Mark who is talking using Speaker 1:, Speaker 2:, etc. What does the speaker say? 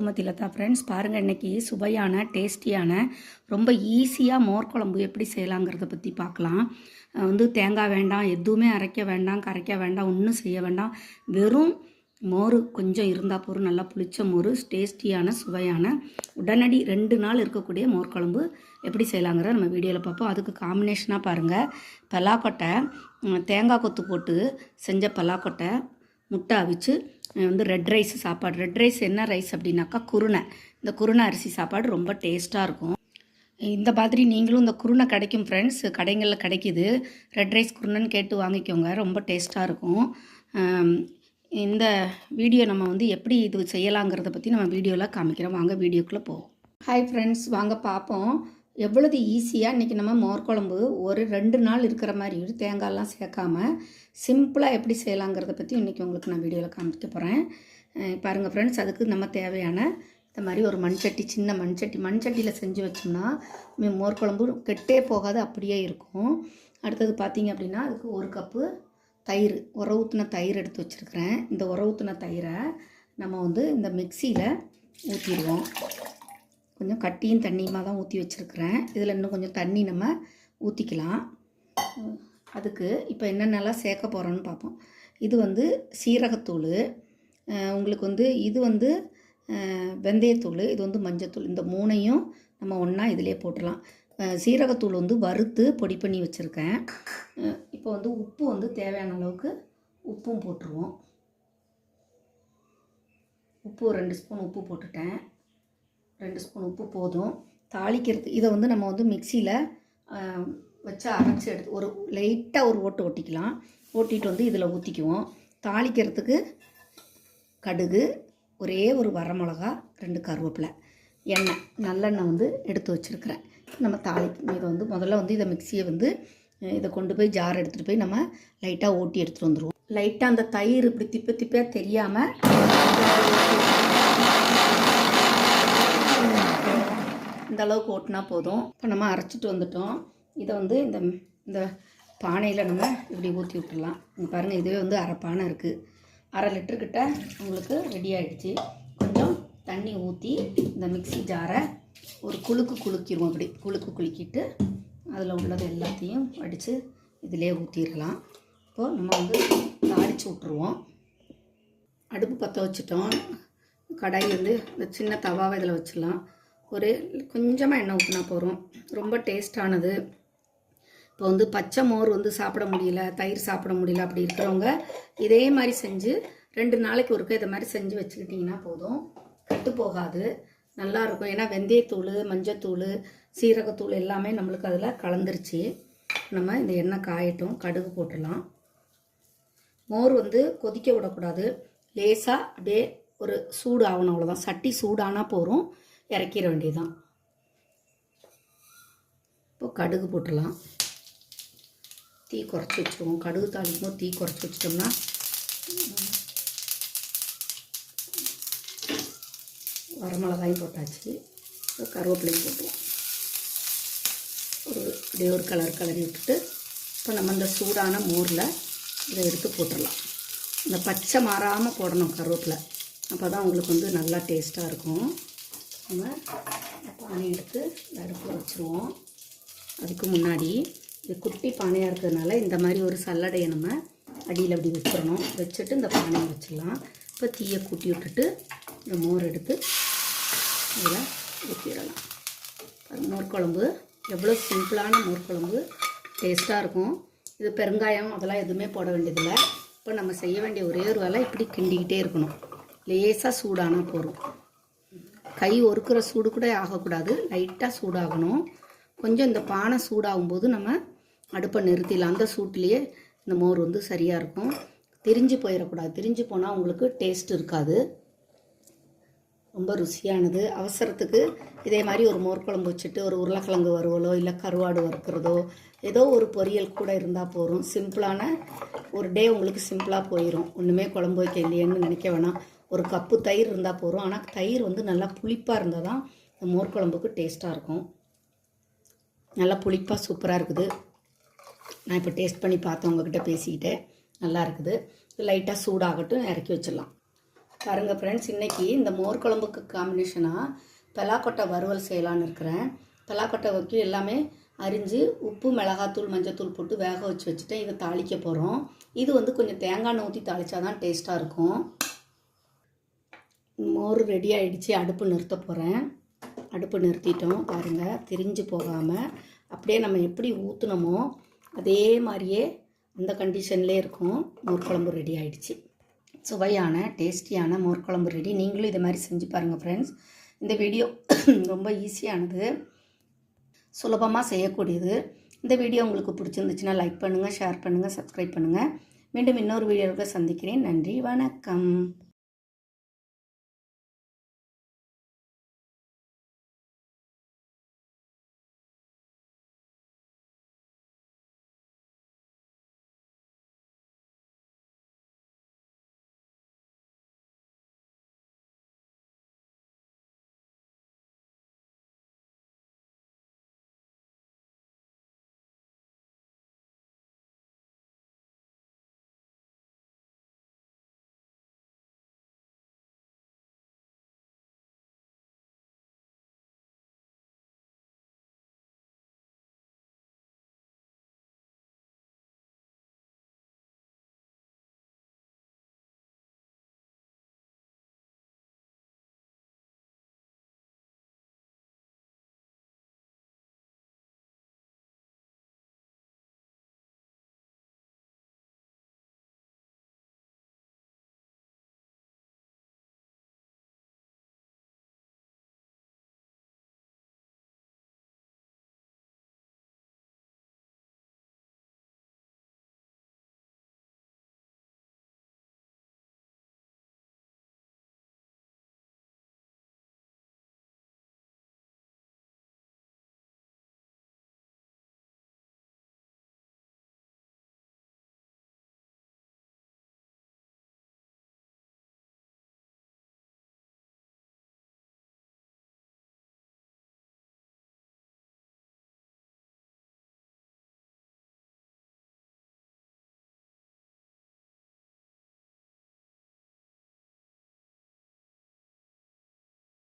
Speaker 1: Gomathi Latha friends பாருங்கள் இன்றைக்கி சுவையான டேஸ்டியான ரொம்ப ஈஸியாக மோர் குழம்பு எப்படி செய்யலாங்கிறத பற்றி பார்க்கலாம். வந்து தேங்காய் வேண்டாம் எதுவுமே அரைக்க வேண்டாம் கரைக்க வேண்டாம் ஒன்றும் செய்ய வேண்டாம். வெறும் மோர் கொஞ்சம் இருந்தால் போதும். நல்லா புளிச்ச மோர் டேஸ்டியான சுவையான உடனடி ரெண்டு நாள் இருக்கக்கூடிய மோர் குழம்பு எப்படி செய்யலாங்கிறத நம்ம வீடியோவில் பார்ப்போம். அதுக்கு காம்பினேஷனாக பாருங்கள் பலாக்கொட்டை தேங்காய் கொத்து போட்டு செஞ்ச பலாக்கொட்டை முட்டை அவிச்சு வந்து ரெட் ரைஸ் சாப்பாடு. ரெட் ரைஸ் என்ன ரைஸ் அப்படின்னாக்கா குருணை. இந்த குருணை அரிசி சாப்பாடு ரொம்ப டேஸ்ட்டாக இருக்கும். இந்த மாதிரி நீங்களும் இந்த குருணை கிடைக்கும் ஃப்ரெண்ட்ஸ் கடைகளில் கிடைக்கிது. ரெட் ரைஸ் குருணைன்னு கேட்டு வாங்கிக்கோங்க. ரொம்ப டேஸ்ட்டாக இருக்கும். இந்த வீடியோ நம்ம வந்து எப்படி இது செய்யலாங்கிறத பற்றி நம்ம வீடியோவில் காமிக்கிறோம். வாங்க வீடியோக்குள்ளே போவோம். ஹாய் ஃப்ரெண்ட்ஸ் வாங்க பார்ப்போம் எவ்வளவு ஈஸியாக இன்றைக்கி நம்ம மோர் குழம்பு ஒரு ரெண்டு நாள் இருக்கிற மாதிரி தேங்காயெலாம் சேர்க்காமல் சேர்க்காம சிம்பிளாக எப்படி செய்யலாங்கிறத பற்றி இன்றைக்கி உங்களுக்கு நான் வீடியோவில் காமிக்க போகிறேன் பாருங்கள் ஃப்ரெண்ட்ஸ் அதுக்கு நம்ம தேவையான இந்த மாதிரி ஒரு மண்சட்டி சின்ன மண்சட்டி மண்சட்டியில் செஞ்சு வச்சோம்னா மோர் குழம்பு கெட்டே போகாது அப்படியே இருக்கும். அடுத்தது பார்த்திங்க அப்படின்னா அதுக்கு ஒரு கப்பு தயிர் உர ஊற்றின தயிர் எடுத்து வச்சுருக்கிறேன். இந்த உர ஊற்றின தயிரை நம்ம வந்து இந்த மிக்சியில் ஊற்றிடுவோம் கொஞ்சம் கட்டியும் தண்ணியுமாக தான் ஊற்றி வச்சுருக்கிறேன். இதில் இன்னும் கொஞ்சம் தண்ணி நம்ம ஊற்றிக்கலாம் அதுக்கு இப்போ என்னென்னலாம் சேர்க்க போகிறோன்னு பார்ப்போம். இது வந்து சீரகத்தூள். உங்களுக்கு வந்து இது வந்து வெந்தயத்தூள் இது வந்து மஞ்சத்தூள். இந்த மூணையும் நம்ம ஒன்றா இதிலே போட்டுடலாம் சீரகத்தூள் வந்து வறுத்து பொடி பண்ணி வச்சுருக்கேன். இப்போ வந்து உப்பு வந்து தேவையான அளவுக்கு உப்பும் போட்டுருவோம். உப்பு ரெண்டு ஸ்பூன் உப்பு போட்டுட்டேன். ரெண்டு ஸ்பூன் உப்பு போதும். தாளிக்கிறது இதை வந்து நம்ம வந்து மிக்சியில் வச்சு அரைச்சி எடுத்து ஒரு லைட்டாக ஒரு ஓட்டு ஓட்டிக்கலாம். ஓட்டிட்டு வந்து இதில் ஊற்றிக்குவோம் தாளிக்கிறதுக்கு கடுகு ஒரே ஒரு வரமிளகா ரெண்டு கருவேப்பிலை எண்ணெய் நல்லெண்ணெய் வந்து எடுத்து வச்சுருக்கிறேன். நம்ம தாளிக்கும் இதை வந்து முதல்ல வந்து இதை மிக்சியை வந்து இதை கொண்டு போய் ஜார் எடுத்துகிட்டு போய் நம்ம லைட்டாக ஓட்டி எடுத்துகிட்டு வந்துடுவோம் லைட்டாக அந்த தயிர் இப்படி திப்ப திப்பையாக தெரியாமல் இந்த அளவுக்கு ஓட்டினா போதும். இப்போ நம்ம அரைச்சிட்டு வந்துட்டோம். இதை வந்து இந்த இந்த பானையில் நம்ம இப்படி ஊற்றி விட்டுடலாம். பாருங்கள் இதுவே வந்து அரை பானை இருக்குது அரை லிட்டருக்கிட்ட உங்களுக்கு ரெடி ஆகிடுச்சு கொஞ்சம் தண்ணி ஊற்றி இந்த மிக்ஸி ஜாரை ஒரு குலுக்கு குலுக்கிடுவோம் அப்படி. குலுக்கு குலுக்கிட்டு அதில் உள்ளது எல்லாத்தையும் வடித்து இதிலே ஊற்றிடலாம் இப்போது நம்ம வந்து தாளித்து விட்ருவோம் அடுப்பு பற்ற வச்சுட்டோம். கடாய் வந்து இந்த சின்ன தவாவை இதில் வச்சிடலாம். ஒரு கொஞ்சமாக எண்ணெய் ஊற்றினா போகிறோம் ரொம்ப டேஸ்டானது இப்போ வந்து பச்சை மோர் வந்து சாப்பிட முடியல தயிர் சாப்பிட முடியல அப்படி இருக்கிறவங்க இதே மாதிரி செஞ்சு ரெண்டு நாளைக்கு ஒருக்க இதை மாதிரி செஞ்சு வச்சுக்கிட்டிங்கன்னா போதும். கட்டு போகாது. நல்லாயிருக்கும் ஏன்னா வெந்தயத்தூள் மஞ்சத்தூள் சீரகத்தூள் எல்லாமே நம்மளுக்கு அதில் கலந்துருச்சு. நம்ம இந்த எண்ணெய் காயட்டும் கடுகு போட்டுடலாம். மோர் வந்து கொதிக்க விடக்கூடாது. லேசாக அப்படியே ஒரு சூடு ஆகணும் அவ்வளோதான் சட்டி சூடானா போகிறோம் இறக்கிற வேண்டியதுதான். இப்போ கடுகு போட்டுடலாம். தீ குறைச்சி வச்சுருவோம். கடுகு தாளிக்கும் போது தீ குறைச்சி வச்சிட்டோம்னா வரமிளகாயும் போட்டாச்சு. இப்போ கருவேப்பிலையும் போட்டுருவோம். ஒரு அப்படியே ஒரு கலர் கலரி விட்டுட்டு இப்போ நம்ம இந்த சூடான மோரில் இதை எடுத்து போட்டுடலாம். இந்த பச்சை மாறாமல் போடணும் கருவேப்பிலை. அப்போ தான் உங்களுக்கு வந்து நல்லா டேஸ்ட்டாக இருக்கும். நம்ம பானை எடுத்து இந்த அடுப்பில் வச்சுருவோம். அதுக்கு முன்னாடி இது குட்டி பானையாக இருக்கிறதுனால இந்த மாதிரி ஒரு சல்லடையை நம்ம அடியில் அப்படி வச்சிடணும். வச்சுட்டு இந்த பானையை வச்சிடலாம். இப்போ தீயை கூட்டி விட்டுட்டு இந்த மோர் எடுத்து இதில் ஊற்றிடலாம் மோர் குழம்பு எவ்வளோ சிம்பிளான மோர் குழம்பு. டேஸ்ட்டாக இருக்கும். இது பெருங்காயம் அதெல்லாம் எதுவுமே போட வேண்டியதில்லை. இப்போ நம்ம செய்ய வேண்டிய ஒரே ஒரு வேலை இப்படி கிண்டிக்கிட்டே இருக்கணும். லேசாக சூடானால் போதும். கை ஒருக்கிற சூடு கூட ஆகக்கூடாது. லைட்டாக சூடாகணும். கொஞ்சம் இந்த பானை சூடாகும்போது நம்ம அடுப்பை நிறுத்திடலாம். அந்த சூட்லேயே இந்த மோர் வந்து சரியாக இருக்கும். திரிஞ்சு போயிடக்கூடாது. திரிஞ்சு போனால் உங்களுக்கு டேஸ்ட் இருக்காது. ரொம்ப ருசியானது. அவசரத்துக்கு இதே மாதிரி ஒரு மோர் குழம்பு வச்சுட்டு ஒரு உருளைக்கிழங்கு வறுவலோ இல்லை கருவாடு வறுக்கிறதோ ஏதோ ஒரு பொரியல் கூட இருந்தால் போதும். சிம்பிளான ஒரு டே உங்களுக்கு சிம்பிளாக போயிடும் ஒன்றுமே குழம்பு வைக்க இல்லையேன்னு நினைக்க வேணாம். ஒரு கப்பு தயிர் இருந்தால் போதும். ஆனால் தயிர் வந்து நல்லா புளிப்பாக இருந்தால் தான் இந்த மோர் குழம்புக்கு டேஸ்ட்டாக இருக்கும். நல்லா புளிப்பாக சூப்பராக இருக்குது. நான் இப்போ டேஸ்ட் பண்ணி பார்த்தேன் உங்ககிட்ட பேசிக்கிட்டே நல்லா இருக்குது. லைட்டாக சூடாகட்டும் இறக்கி வச்சிடலாம். பாருங்கள் ஃப்ரெண்ட்ஸ் இன்றைக்கி இந்த மோர் குழம்புக்கு காம்பினேஷனாக பலாக்கொட்டை வறுவல் செய்யலான்னு இருக்கிறேன். பலாக்கொட்டை வைக்க எல்லாமே அரிஞ்சு உப்பு மிளகாத்தூள் மஞ்சத்தூள் போட்டு வேக வச்சு வச்சுட்டு இதை தாளிக்க போகிறோம் இது வந்து கொஞ்சம் தேங்காய் எண்ணெய் ஊற்றி தாளித்தா தான் டேஸ்ட்டாக இருக்கும். மோர் ரெடி ஆகிடுச்சி அடுப்பு நிறுத்த போகிறேன் அடுப்பு நிறுத்திட்டோம். பாருங்கள் திரிஞ்சு போகாமல் அப்படியே நம்ம எப்படி ஊற்றுனமோ அதே மாதிரியே அந்த கண்டிஷன்லேயே இருக்கும். மோர் குழம்பு ரெடி ஆகிடுச்சி சுவையான டேஸ்டியான மோர் குழம்பு ரெடி நீங்களும் இதை மாதிரி செஞ்சு பாருங்கள் ஃப்ரெண்ட்ஸ் இந்த வீடியோ ரொம்ப ஈஸியானது சுலபமாக செய்யக்கூடியது. இந்த வீடியோ உங்களுக்கு பிடிச்சிருந்துச்சுன்னா லைக் பண்ணுங்கள் ஷேர் பண்ணுங்கள் சப்ஸ்கிரைப் பண்ணுங்கள் மீண்டும் இன்னொரு வீடியோவில் சந்திக்கிறேன். நன்றி வணக்கம்.